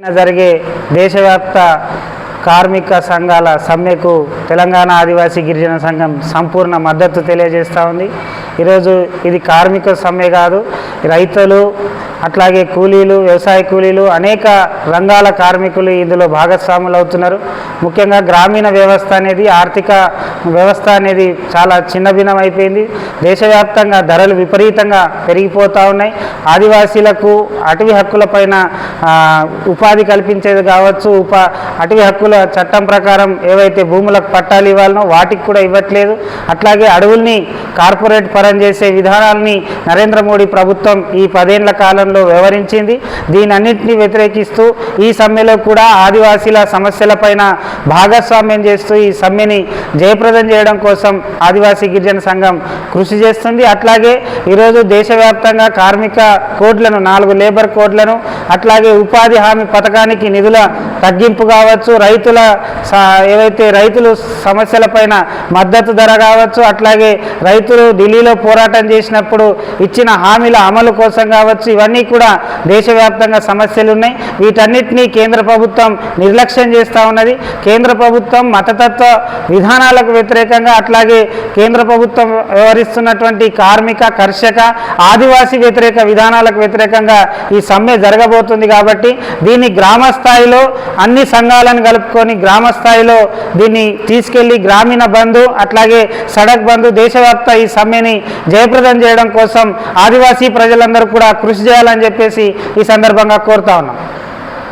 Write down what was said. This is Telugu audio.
జరిగే దేశవ్యాప్త కార్మిక సంఘాల సమ్మెకు తెలంగాణ ఆదివాసీ గిరిజన సంఘం సంపూర్ణ మద్దతు తెలియజేస్తూ ఉంది. ఈరోజు ఇది కార్మిక సమ్మె కాదు రైతులు అట్లాగే కూలీలు వ్యవసాయ కూలీలు అనేక రంగాల కార్మికులు ఇందులో భాగస్వాములు అవుతున్నారు ముఖ్యంగా గ్రామీణ వ్యవస్థ అనేది ఆర్థిక వ్యవస్థ అనేది చాలా చిన్నభిన్నం అయిపోయింది. దేశవ్యాప్తంగా ధరలు విపరీతంగా పెరిగిపోతూ ఉన్నాయి. ఆదివాసీలకు అటవీ హక్కులపైన ఉపాధి కల్పించేది కావచ్చు. ఉపా అటవీ హక్కుల చట్టం ప్రకారం ఏవైతే భూములకు పట్టాలు ఇవ్వాలనో వాటికి కూడా ఇవ్వట్లేదు. అట్లాగే అడవుల్ని కార్పొరేట్ పరం చేసే విధానాల్ని నరేంద్ర మోడీ ప్రభుత్వం ఈ పదేండ్ల కాలంలో వ్యవహరించింది దీనన్నింటినీ వ్యతిరేకిస్తూ ఈ సమ్మెలో కూడా ఆదివాసీల సమస్యలపైన భాగస్వామ్యం చేస్తూ ఈ సమ్మెని జయప్రదం చేయడం కోసం ఆదివాసీ గిరిజన సంఘం కృషి చేస్తుంది. అట్లాగే ఈరోజు దేశవ్యాప్తంగా కార్మిక కోడ్లను నాలుగు లేబర్ కోడ్లను అట్లాగే ఉపాధి హామీ పథకానికి నిధుల తగ్గింపు కావచ్చు రైతుల స- ఏవైతే రైతులు సమస్యలపైన మద్దతు ధర కావచ్చు అట్లాగే రైతులు ఢిల్లీలో పోరాటం చేసినప్పుడు ఇచ్చిన హామీల అమలు కోసం కావచ్చు ఇవన్నీ కూడా దేశవ్యాప్తంగా సమస్యలు ఉన్నాయి వీటన్నిటినీ కేంద్ర ప్రభుత్వం నిర్లక్ష్యం చేస్తూ ఉన్నది. కేంద్ర ప్రభుత్వం మతతత్వ విధానాలకు వ్యతిరేకంగా అట్లాగే కేంద్ర ప్రభుత్వం వ్యవహరిస్తున్నటువంటి కార్మిక కర్షక ఆదివాసీ వ్యతిరేక విధానాలకు వ్యతిరేకంగా ఈ సమ్మె జరగబోతుంది కాబట్టి దీన్ని గ్రామ స్థాయిలో అన్ని సంఘాలను కలుపుకొని గ్రామ స్థాయిలో దీన్ని తీసుకెళ్ళి గ్రామీణ బంధు అట్లాగే సడక్ బంధు దేశవ్యాప్త ఈ సమ్మెని జయప్రదం చేయడం కోసం ఆదివాసీ ప్రజలందరూ కూడా కృషి చేయాలని చెప్పేసి ఈ సందర్భంగా కోరుతా ఉన్నాం.